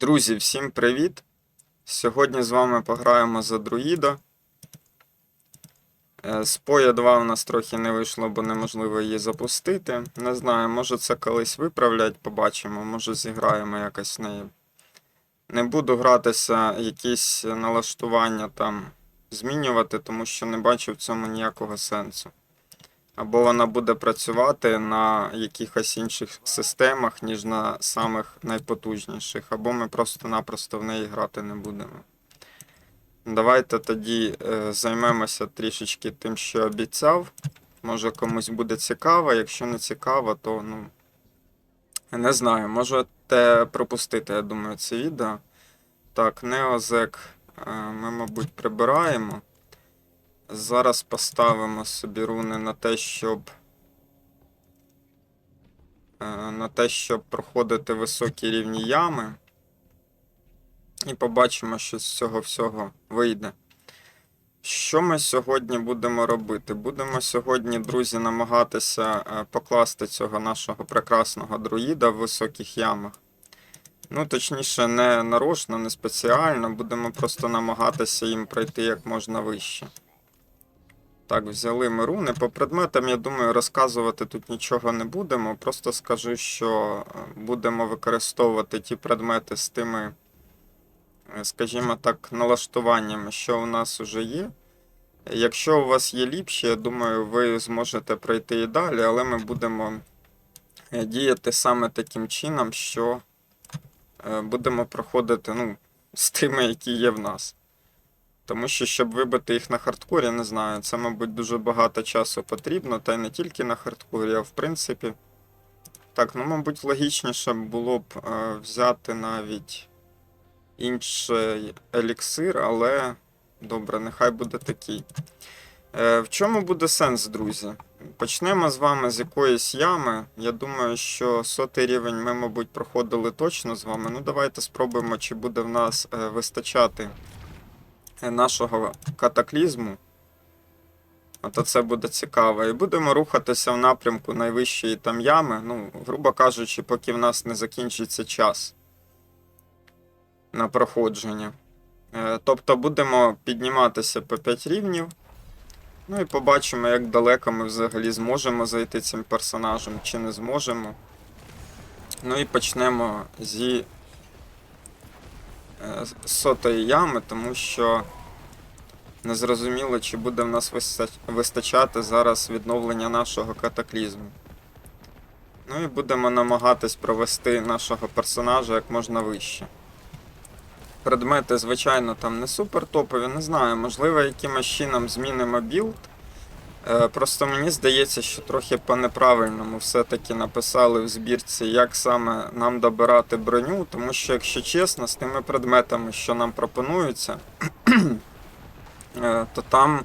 Друзі, всім привіт! Сьогодні з вами пограємо за друїда. Е, З Поя 2 у нас трохи не вийшло, бо неможливо її запустити. Не знаю, може це колись виправлять, побачимо, може зіграємо якось в неї. Не буду гратися, якісь налаштування там змінювати, тому що не бачу в цьому ніякого сенсу. Або вона буде працювати на якихось інших системах, ніж на самих найпотужніших, або ми просто-напросто в неї грати не будемо. Давайте тоді е, займемося трішечки тим, що обіцяв. Може комусь буде цікаво, якщо не цікаво, то ну. Не знаю, можете пропустити, я думаю, це відео. Так, Неозек ми, мабуть, прибираємо. Зараз поставимо собі руни на те, щоб. е, На те, щоб проходити високі рівні ями. І побачимо, що з цього всього вийде. Що ми сьогодні будемо робити? Будемо сьогодні, друзі, намагатися е, покласти цього нашого прекрасного друїда в високих ямах. Ну, точніше, не нарочно, не спеціально, будемо просто намагатися їм пройти як можна вище. Так, взяли ми руни. По предметам, я думаю, розказувати тут нічого не будемо. Просто скажу, що е, будемо використовувати ті предмети з тими, е, скажімо так, налаштуваннями, що у нас вже є. Якщо у вас є ліпші, я думаю, ви зможете пройти і далі, але ми будемо е, діяти саме таким чином, що будемо проходити ну, з тими, які є в нас. Тому що, щоб вибити їх на хардкорі, не знаю, це, мабуть, дуже багато часу потрібно, та й не тільки на хардкорі, а в принципі. Так, ну, мабуть, логічніше було б е, взяти навіть інший еліксир, але добре, нехай буде такий. Е, в чому буде сенс, друзі? Почнемо з вами з якоїсь ями. Я думаю, що сотий рівень ми, мабуть, проходили точно з вами. Ну, давайте спробуємо, чи буде в нас е, вистачати нашого катаклізму. Ото це буде цікаво. І будемо рухатися в напрямку найвищої там ями. Ну, грубо кажучи, поки в нас не закінчиться час на проходження. Е, Тобто будемо підніматися по 5 рівнів. Ну і побачимо, як далеко ми взагалі зможемо зайти цим персонажем чи не зможемо. Ну і почнемо зі е, сотої ями, тому що незрозуміло, чи буде в нас вистачати зараз відновлення нашого катаклізму. Ну і будемо намагатись провести нашого персонажа як можна вище. Предмети, звичайно, там не супер топові, не знаю, можливо, якимось чином змінимо білд. Е, Просто мені здається, що трохи по-неправильному все-таки написали в збірці, як саме нам добирати броню, тому що, якщо чесно, з тими предметами, що нам пропонуються, е, то там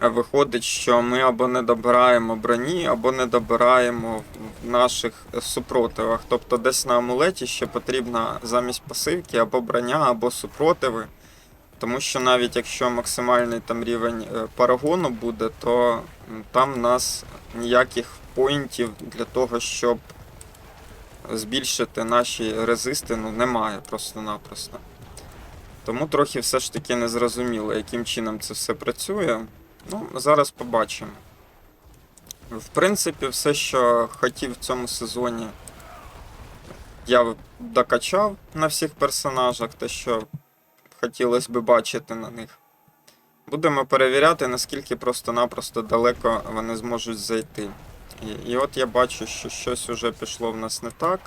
виходить, що ми або не добираємо броні, або не добираємо в наших супротивах. Тобто десь на амулеті ще потрібна замість пасивки або броня, або супротиви. Тому що навіть якщо максимальний там рівень е, парагону буде, то там в нас ніяких поінтів для того, щоб збільшити наші резисти, ну немає просто-напросто. Тому трохи все ж таки незрозуміло, яким чином це все працює. Ну, зараз побачимо. В принципі, все, що хотів в цьому сезоні, я докачав на всіх персонажах, те, що хотілося би бачити на них. Будемо перевіряти, наскільки просто-напросто далеко вони зможуть зайти. І, і от я бачу, що щось уже пішло в нас не так.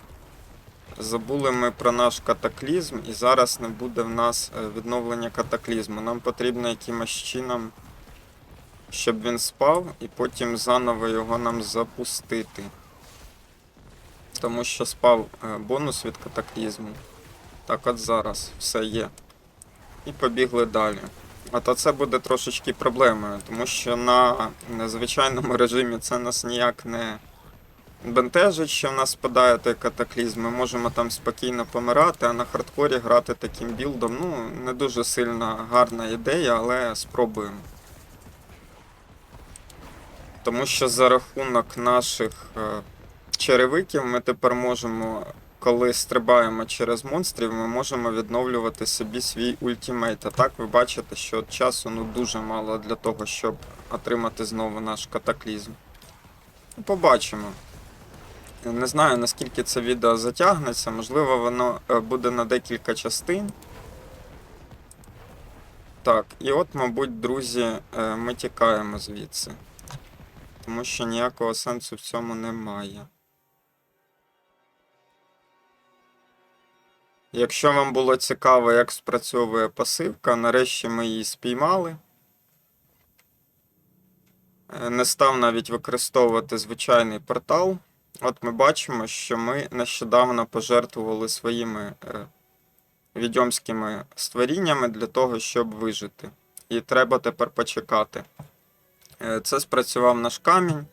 Забули ми про наш катаклізм, і зараз не буде в нас е, відновлення катаклізму. Нам потрібно якимось чином, щоб він спав, і потім заново його нам запустити. Тому що спав е, бонус від катаклізму. Так от зараз все є. І побігли далі. А то це буде трошечки проблемою, тому що на звичайному режимі це нас ніяк не бентежить, що в нас спадає той катаклізм. Ми можемо там спокійно помирати, а на хардкорі грати таким білдом. Ну, не дуже сильно гарна ідея, але спробуємо. Тому що за рахунок наших е, черевиків ми тепер можемо коли стрибаємо через монстрів, ми можемо відновлювати собі свій ультимейт. А так ви бачите, що часу ну, дуже мало для того, щоб отримати знову наш катаклізм. Ну, Побачимо. Не знаю, наскільки це відео затягнеться, можливо, воно е, буде на декілька частин. Так, і от, мабуть, друзі, е, ми тікаємо звідси. Тому що ніякого сенсу в цьому немає. Якщо вам було цікаво, як спрацьовує пасивка, нарешті ми її спіймали. Е, Не став навіть використовувати звичайний портал. От ми бачимо, що ми нещодавно пожертвували своїми е, відьомськими створіннями для того, щоб вижити. І треба тепер почекати. Е, Це спрацював наш камінь.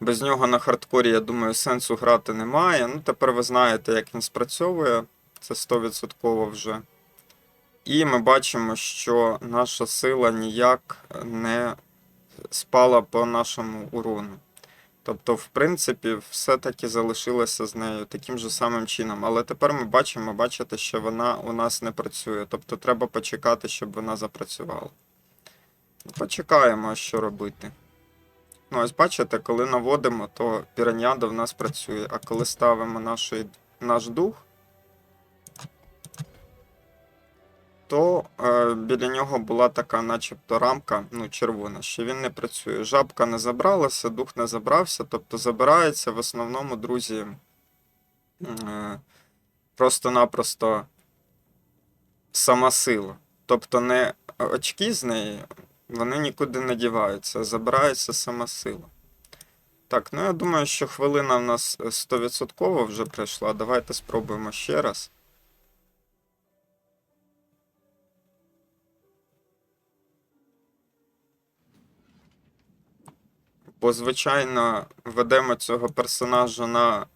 Без нього на хардкорі, я думаю, сенсу грати немає. Ну, тепер ви знаєте, як він спрацьовує. Це 100% вже. І ми бачимо, що наша сила ніяк не спала по нашому урону. Тобто, в принципі, все-таки залишилося з нею таким же самим чином. Але тепер ми бачимо, бачите, що вона у нас не працює. Тобто треба почекати, щоб вона запрацювала. Почекаємо, що робити. Ну, ось бачите, коли наводимо, то піраняда в нас працює, а коли ставимо наш дух, то е, біля нього була така, начебто, рамка, ну, червона, що він не працює. Жабка не забралася, дух не забрався, тобто забирається в основному, друзі, е, просто-напросто сама сила. Тобто не очки з неї, вони нікуди не діваються, а забирається сама сила. Так, ну я думаю, що хвилина в нас е, 100% вже прийшла. Давайте спробуємо ще раз. Бо, звичайно, ведемо цього персонажа на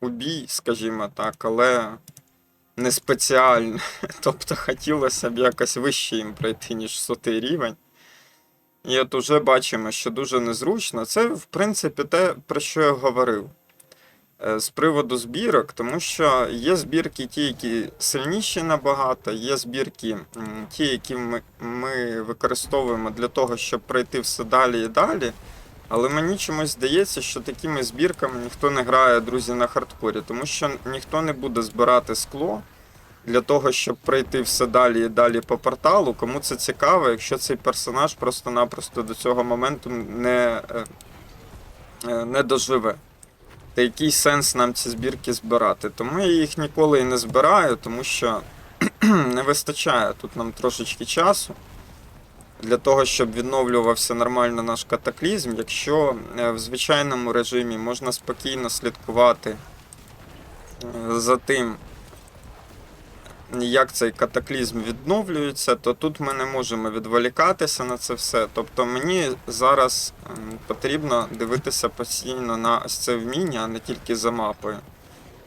убій, скажімо так, але не спеціально. Тобто хотілося б якось вище їм пройти, ніж сотий рівень. І от уже бачимо, що дуже незручно. Це, в принципі, те, про що я говорив. Е, З приводу збірок, тому що є збірки ті, які сильніші набагато, є збірки ті, які ми, ми використовуємо для того, щоб пройти все далі і далі. Але мені чомусь здається, що такими збірками ніхто не грає, друзі, на хардкорі, тому що ніхто не буде збирати скло для того, щоб пройти все далі і далі по порталу. Кому це цікаво, якщо цей персонаж просто-напросто до цього моменту не, е, е, не доживе. Та який сенс нам ці збірки збирати? Тому я їх ніколи і не збираю, тому що не вистачає тут нам трошечки часу для того, щоб відновлювався нормально наш катаклізм. Якщо е, в звичайному режимі можна спокійно слідкувати е, за тим, як цей катаклізм відновлюється, то тут ми не можемо відволікатися на це все. Тобто мені зараз потрібно дивитися постійно на ось це вміння, а не тільки за мапою.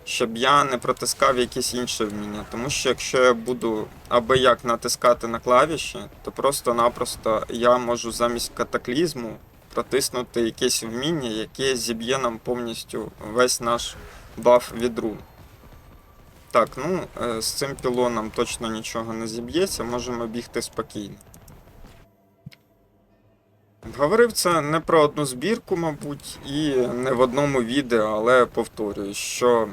Щоб я не протискав якісь інші вміння. Тому що якщо я буду аби як натискати на клавіші, то просто-напросто я можу замість катаклізму протиснути якесь вміння, яке зіб'є нам повністю весь наш баф від рун. Так, ну е, з цим пілоном точно нічого не зіб'ється, можемо бігти спокійно. Говорив це не про одну збірку, мабуть, і не в одному відео, але повторюю, що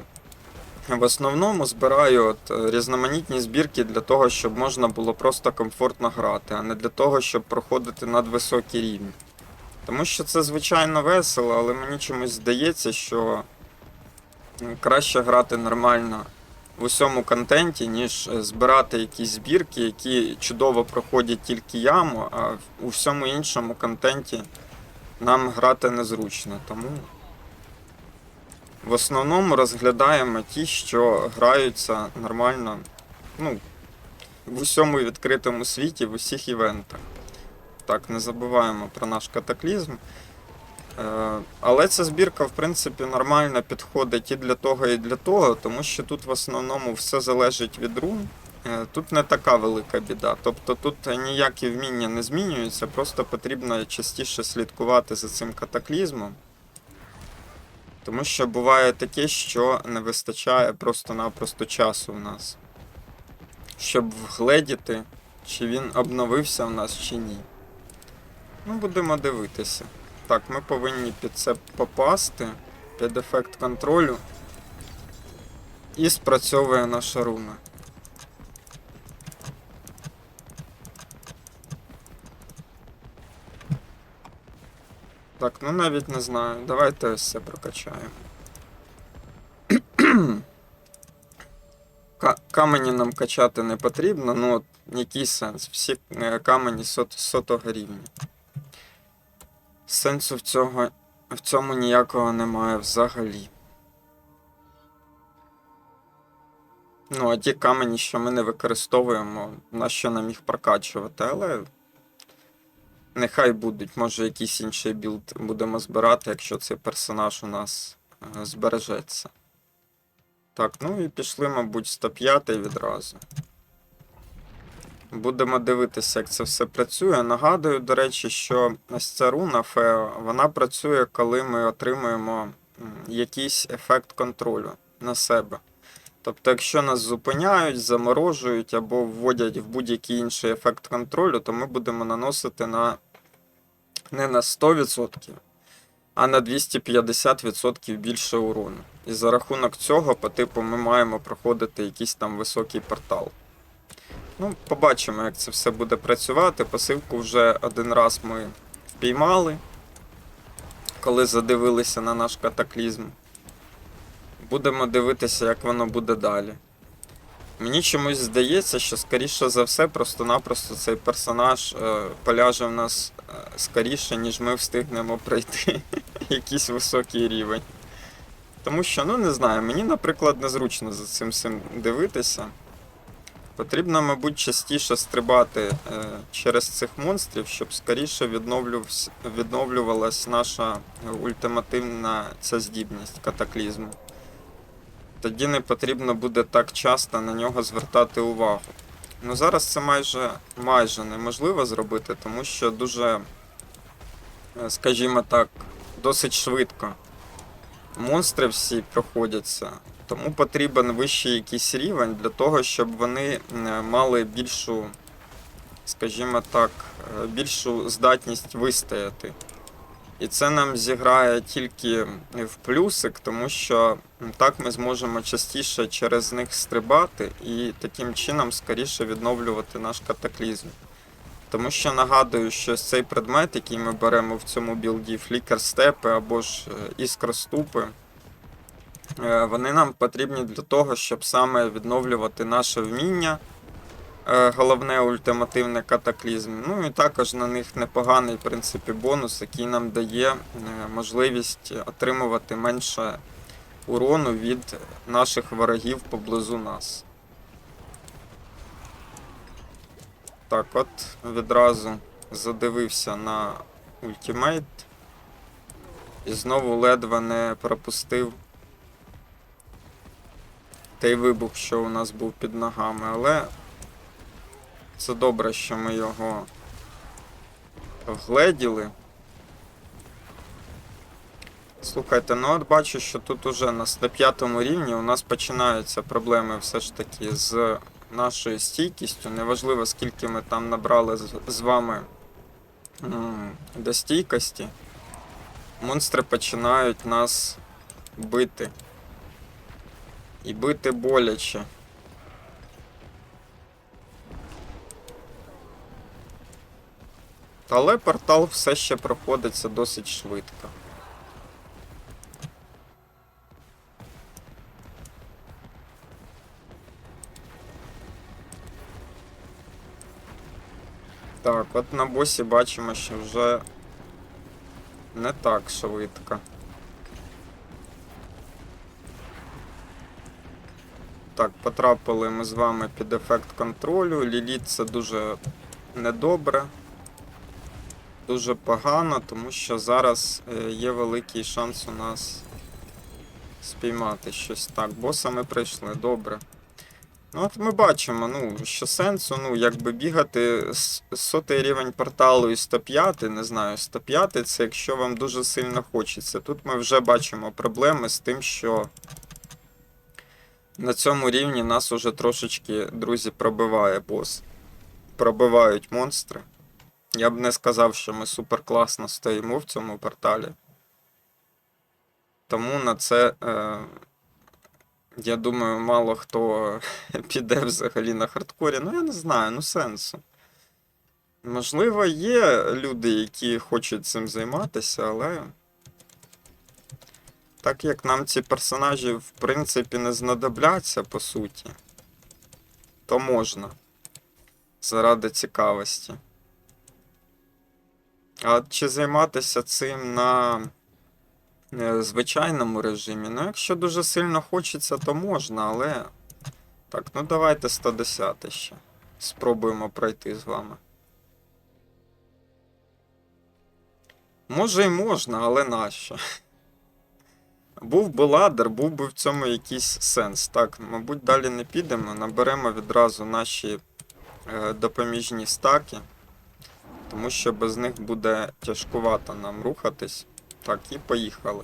в основному збираю от е, різноманітні збірки для того, щоб можна було просто комфортно грати, а не для того, щоб проходити надвисокі рівні. Тому що це звичайно весело, але мені чомусь здається, що краще грати нормально в усьому контенті, ніж е, збирати якісь збірки, які чудово проходять тільки яму, а в- у всьому іншому контенті нам грати незручно. Тому в основному розглядаємо ті, що граються нормально ну, в усьому відкритому світі, в усіх івентах. Так, не забуваємо про наш катаклізм. Е, Але ця збірка, в принципі, нормально підходить і для того, і для того, тому що тут в основному все залежить від рун. Е, Тут не така велика біда. Тобто тут ніякі вміння не змінюються, просто потрібно частіше слідкувати за цим катаклізмом. Тому що буває таке, що не вистачає просто-напросто часу в нас. Щоб вгледіти, чи він обновився в нас, чи ні. Ну, будемо дивитися. Так, ми повинні під це попасти, під ефект контролю. І спрацьовує наша руна. Так, ну навіть не знаю. Давайте ось це прокачаємо. Камені нам качати не потрібно, ну от який сенс? Всі е, камені сот, сотого рівня. Сенсу в, цього, в цьому ніякого немає взагалі. Ну, а ті камені, що ми не використовуємо, на що нам їх прокачувати, але нехай будуть. Може якийсь інший білд будемо збирати, якщо цей персонаж у нас е, збережеться. Так, ну і пішли, мабуть, 105 відразу. Будемо дивитися, як це все працює. Нагадую, до речі, що ось ця руна Фео, вона працює, коли ми отримуємо якийсь ефект контролю на себе. Тобто, якщо нас зупиняють, заморожують або вводять в будь-який інший ефект контролю, то ми будемо наносити на не на 100%, а на 250% більше урону. І за рахунок цього, по типу, ми маємо проходити якийсь там високий портал. Ну, побачимо, як це все буде працювати. Пасивку вже один раз ми впіймали, коли задивилися на наш катаклізм. Будемо дивитися, як воно буде далі. Мені чомусь здається, що скоріше за все, просто-напросто цей персонаж е, поляже в нас е, скоріше, ніж ми встигнемо пройти якийсь високий рівень. Тому що, ну не знаю, мені, наприклад, незручно за цим всім дивитися. Потрібно, мабуть, частіше стрибати е, через цих монстрів, щоб скоріше відновлювалась наша ультимативна ця здібність катаклізму. Тоді не потрібно буде так часто на нього звертати увагу. Ну зараз це майже, майже неможливо зробити, тому що дуже, е, скажімо так, досить швидко монстри всі проходяться. Тому потрібен вищий якийсь рівень для того, щоб вони е, мали більшу, скажімо так, е, більшу здатність вистояти. І це нам зіграє тільки в плюсик, тому що так ми зможемо частіше через них стрибати і таким чином скоріше відновлювати наш катаклізм. Тому що нагадую, що цей предмет, який ми беремо в цьому білді, флікер степи або ж е, іскроступи, е, вони нам потрібні для того, щоб саме відновлювати наше вміння. Е, Головне ультимативне катаклізм. Ну і також на них непоганий в принципі, бонус, який нам дає е, можливість отримувати менше урону від наших ворогів поблизу нас. Так, от відразу задивився на ультимейт і знову ледве не пропустив той вибух, що у нас був під ногами, але це добре, що ми його вгледіли. Слухайте, ну от бачу, що тут уже на 105 рівні у нас починаються проблеми все ж таки з нашою стійкістю. Неважливо, скільки ми там набрали з вами до стійкості. Монстри починають нас бити. І бити боляче. Але портал все ще проходиться досить швидко. Так, от на босі бачимо, що вже не так швидко. Так, потрапили ми з вами під ефект контролю. Ліліт це дуже недобре. Дуже погано, тому що зараз е, є великий шанс у нас спіймати щось. Так, боса ми прийшли, добре. Ну, от ми бачимо, ну, що сенсу, ну, якби бігати сотий рівень порталу і 105, не знаю, 105 це якщо вам дуже сильно хочеться. Тут ми вже бачимо проблеми з тим, що на цьому рівні нас уже трошечки, друзі, пробиває бос. Пробивають монстри. Я б не сказав, що ми супер класно стоїмо в цьому порталі. Тому на це, е, я думаю, мало хто піде взагалі на хардкорі. Ну, я не знаю, ну сенсу. Можливо, є люди, які хочуть цим займатися, але. Так як нам ці персонажі, в принципі, не знадобляться, по суті, то можна. Заради цікавості. А чи займатися цим на е, звичайному режимі? Ну, якщо дуже сильно хочеться, то можна, але. Так, ну давайте 110 ще. Спробуємо пройти з вами. Може і можна, але нащо? Був би ладер, був би в цьому якийсь сенс. Так, мабуть, далі не підемо. Наберемо відразу наші е, допоміжні стаки, тому що без них буде тяжкувато нам рухатись. Так, і поїхали.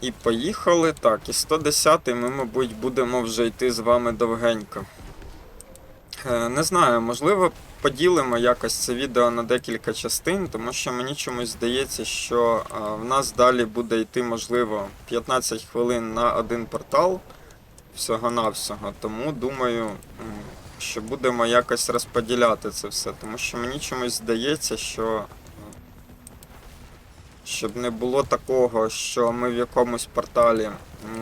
І поїхали. Так, і 110 ми, мабуть, будемо вже йти з вами довгенько. Е, Не знаю, можливо, поділимо якось це відео на декілька частин, тому що мені чомусь здається, що е, в нас далі буде йти, можливо, 15 хвилин на один портал всього-навсього. Тому думаю, що будемо якось розподіляти це все. Тому що мені чомусь здається, що. Щоб не було такого, що ми в якомусь порталі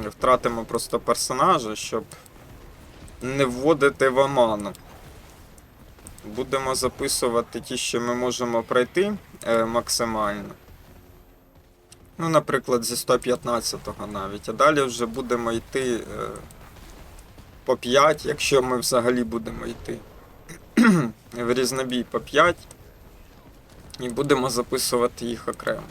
втратимо просто персонажа, щоб не вводити в оману. Будемо записувати ті, що ми можемо пройти е, максимально. Ну, наприклад, зі 115-го навіть. А далі вже будемо йти е, по 5, якщо ми взагалі будемо йти. в різнобій по 5. І будемо записувати їх окремо.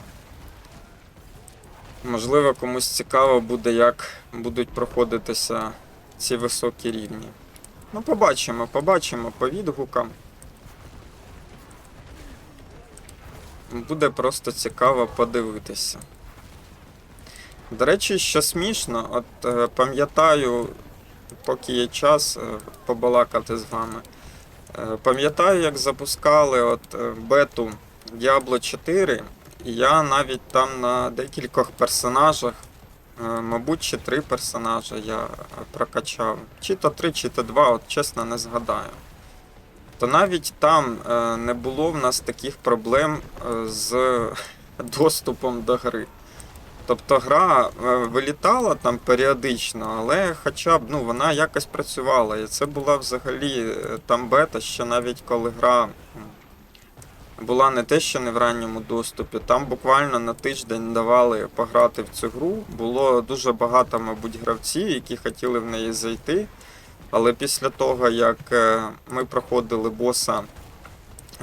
Можливо, комусь цікаво буде, як будуть проходитися ці високі рівні. Ну, побачимо, побачимо по відгукам. Буде просто цікаво подивитися. До речі, що смішно, от е, пам'ятаю, поки є час е, побалакати з вами. Е, пам'ятаю, як запускали от, е, бету Diablo 4, і я навіть там на декількох персонажах Мабуть, чи три персонажа я прокачав. Чи то три, чи то два, от чесно не згадаю. То навіть там не було в нас таких проблем з доступом до гри. Тобто гра е, вилітала там періодично, але хоча б ну, вона якось працювала. І це була взагалі е, там бета, що навіть коли гра була не те, що не в ранньому доступі. Там буквально на тиждень давали пограти в цю гру. Було дуже багато, мабуть, гравців, які хотіли в неї зайти. Але після того, як е, ми проходили боса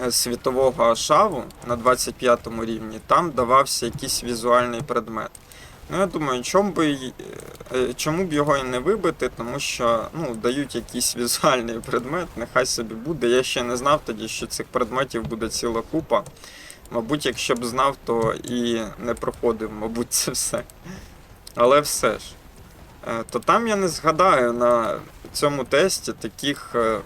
світового Ашаву на 25 рівні, там давався якийсь візуальний предмет. Ну, я думаю, чому б, е, чому б його і не вибити, тому що ну, дають якийсь візуальний предмет, нехай собі буде. Я ще не знав тоді, що цих предметів буде ціла купа. Мабуть, якщо б знав, то і не проходив, мабуть, це все. Але все ж. Е, То там я не згадаю на цьому тесті таких е,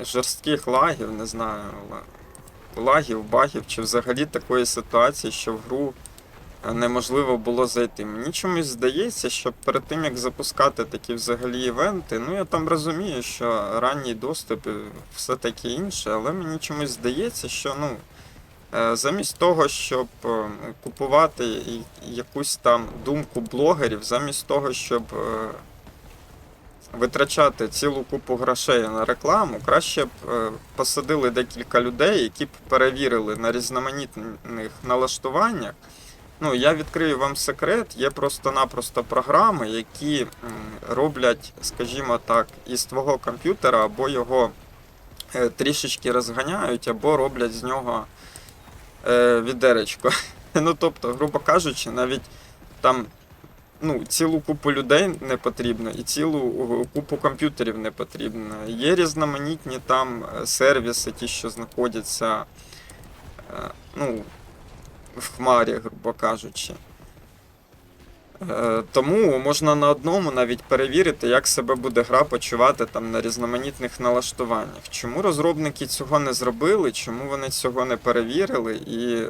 жорстких лагів, не знаю, ла- лагів, багів, чи взагалі такої ситуації, що в гру е, неможливо було зайти. Мені чомусь здається, що перед тим як запускати такі взагалі івенти, ну я там розумію, що ранній доступ і все таке інше, але мені чомусь здається, що ну. е, Замість того, щоб е, купувати якусь там думку блогерів, замість того, щоб витрачати цілу купу грошей на рекламу, краще б е, посадили декілька людей, які б перевірили на різноманітних налаштуваннях. Ну, я відкрию вам секрет, є просто-напросто програми, які роблять, скажімо так, із твого комп'ютера або його е, трішечки розганяють, або роблять з нього е, відеречко. Ну, тобто, грубо кажучи, навіть там ну, цілу купу людей не потрібно і цілу е, купу комп'ютерів не потрібно. Є різноманітні там е, сервіси, ті, що знаходяться е, ну, в хмарі, грубо кажучи. Тому можна на одному навіть перевірити, як себе буде гра почувати там на різноманітних налаштуваннях. Чому розробники цього не зробили, чому вони цього не перевірили, і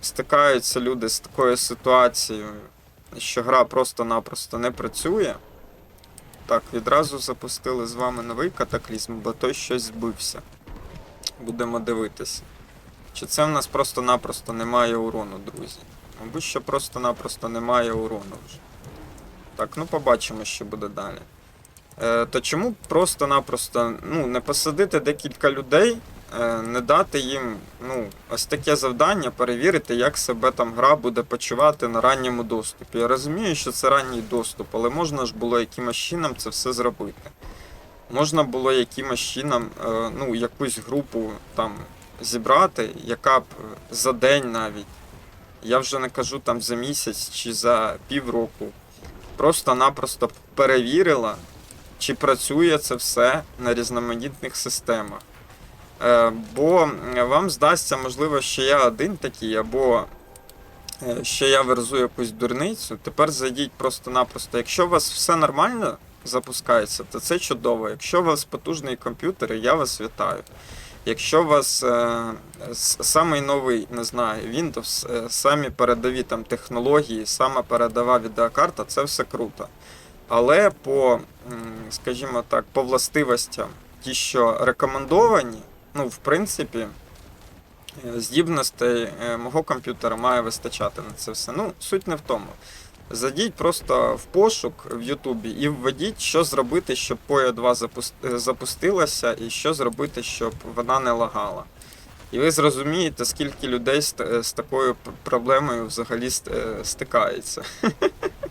стикаються люди з такою ситуацією, що гра просто-напросто не працює. Так, відразу запустили з вами новий катаклізм, бо той щось збився. Будемо дивитися. Чи це в нас просто-напросто немає урону, друзі? Мабуть, що просто-напросто немає урону вже. Так, ну побачимо, що буде далі. Е, то чому просто-напросто ну, не посадити декілька людей, не дати їм ну, ось таке завдання перевірити, як себе там гра буде почувати на ранньому доступі. Я розумію, що це ранній доступ, але можна ж було якимось чином це все зробити. Можна було якимось чином е, ну, якусь групу там зібрати, яка б за день навіть. Я вже не кажу там за місяць чи за півроку. Просто-напросто перевірила, чи працює це все на різноманітних системах. Е, бо вам здасться, можливо, що я один такий, або е, що я верзу якусь дурницю. Тепер зайдіть просто-напросто. Якщо у вас все нормально запускається, то це чудово. Якщо у вас потужний комп'ютер, я вас вітаю. Якщо у вас е, самий новий, не знаю, Windows, е, самі передові там технології, сама передова відеокарта, це все круто. Але по, скажімо так, по властивостям, ті, що рекомендовані, ну, в принципі, е, здібностей е, мого комп'ютера має вистачати на це все. Ну, суть не в тому. Зайдіть просто в пошук в Ютубі і введіть, що зробити, щоб Poyo 2 запус- е, запустилася, і що зробити, щоб вона не лагала. І ви зрозумієте, скільки людей з, такою проблемою взагалі стикається.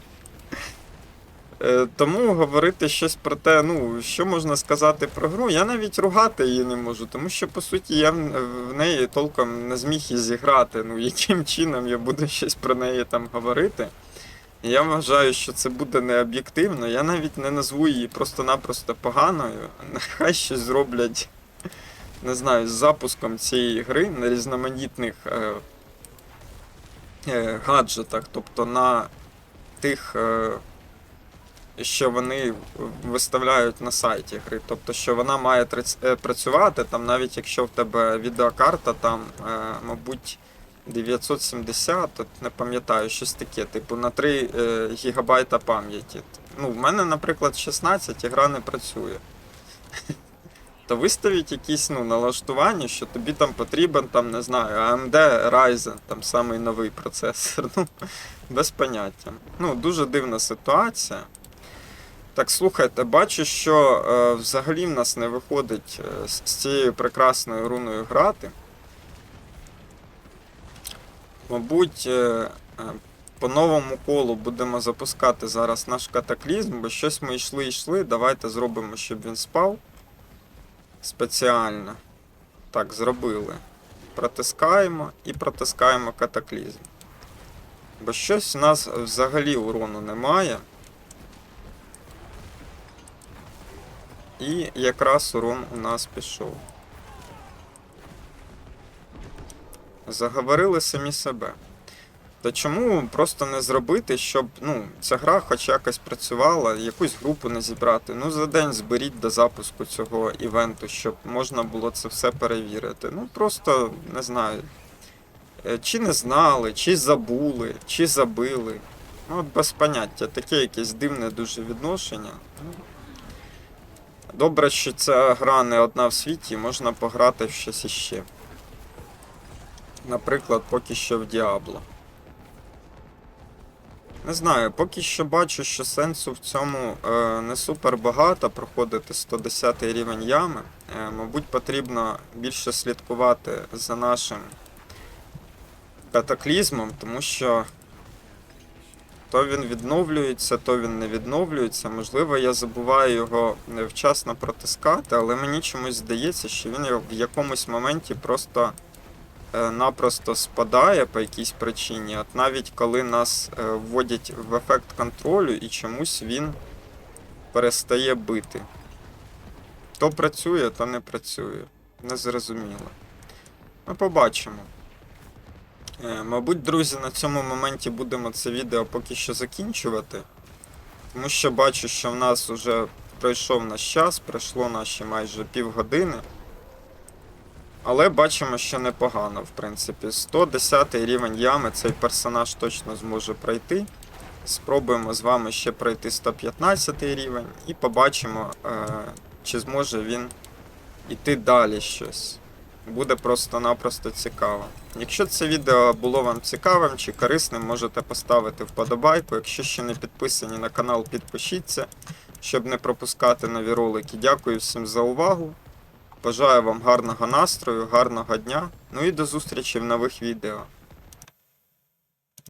Е, Тому говорити щось про те, ну, що можна сказати про гру, я навіть ругати її не можу, тому що, по суті, я в неї толком не зміг і зіграти. Ну, яким чином я буду щось про неї там говорити. Я вважаю, що це буде не об'єктивно. Я навіть не назву її просто-напросто поганою. Нехай щось зроблять, не знаю, з запуском цієї гри на різноманітних е, е, гаджетах, тобто на тих, е, що вони виставляють на сайті гри. Тобто, що вона має е, працювати, там навіть якщо в тебе відеокарта, там, е, мабуть. 970, от не пам'ятаю, щось таке, типу на 3 е, гігабайта пам'яті. Ну, в мене, наприклад, 16 і гра не працює. То виставіть якісь ну, налаштування, що тобі там потрібен, там, не знаю, AMD Ryzen, там самий новий процесор. Ну, без поняття. Ну, дуже дивна ситуація. Так, слухайте, бачу, що е, взагалі в нас не виходить е, з цією прекрасною руною грати. Мабуть, е, е, по новому колу будемо запускати зараз наш катаклізм, бо щось ми йшли йшли. Давайте зробимо, щоб він спав. Спеціально. Так, зробили. Протискаємо і протискаємо катаклізм. Бо щось у нас взагалі урону немає. І якраз урон у нас пішов. Заговорили самі себе. То чому просто не зробити, щоб ну, ця гра хоч якось працювала, якусь групу не зібрати? Ну, за день зберіть до запуску цього івенту, щоб можна було це все перевірити. Ну, просто не знаю. е, Чи не знали, чи забули, чи забили. Ну, от без поняття, таке якесь дивне дуже відношення. Добре, що ця гра не одна в світі, можна пограти в щось іще. Наприклад, поки що в Діабло. Не знаю, поки що бачу, що сенсу в цьому е, не супер багато проходити 110 рівень ями. Е, мабуть, потрібно більше слідкувати за нашим катаклізмом, тому що то він відновлюється, то він не відновлюється. Можливо, я забуваю його невчасно протискати, але мені чомусь здається, що він в якомусь моменті просто е, напросто спадає по якійсь причині, от навіть коли нас е, вводять в ефект контролю і чомусь він перестає бити. То працює, то не працює. Незрозуміло. Ми побачимо. Е, Мабуть, друзі, на цьому моменті будемо це відео поки що закінчувати. Тому що бачу, що в нас вже пройшов наш час, пройшло наші майже півгодини. Але бачимо, що непогано, в принципі. 110 рівень ями цей персонаж точно зможе пройти. Спробуємо з вами ще пройти 115 рівень і побачимо, е, чи зможе він іти далі щось. Буде просто-напросто цікаво. Якщо це відео було вам цікавим чи корисним, можете поставити вподобайку. Якщо ще не підписані на канал, підпишіться, щоб не пропускати нові ролики. Дякую всім за увагу. Бажаю вам гарного настрою, гарного дня. Ну і до зустрічі в нових відео.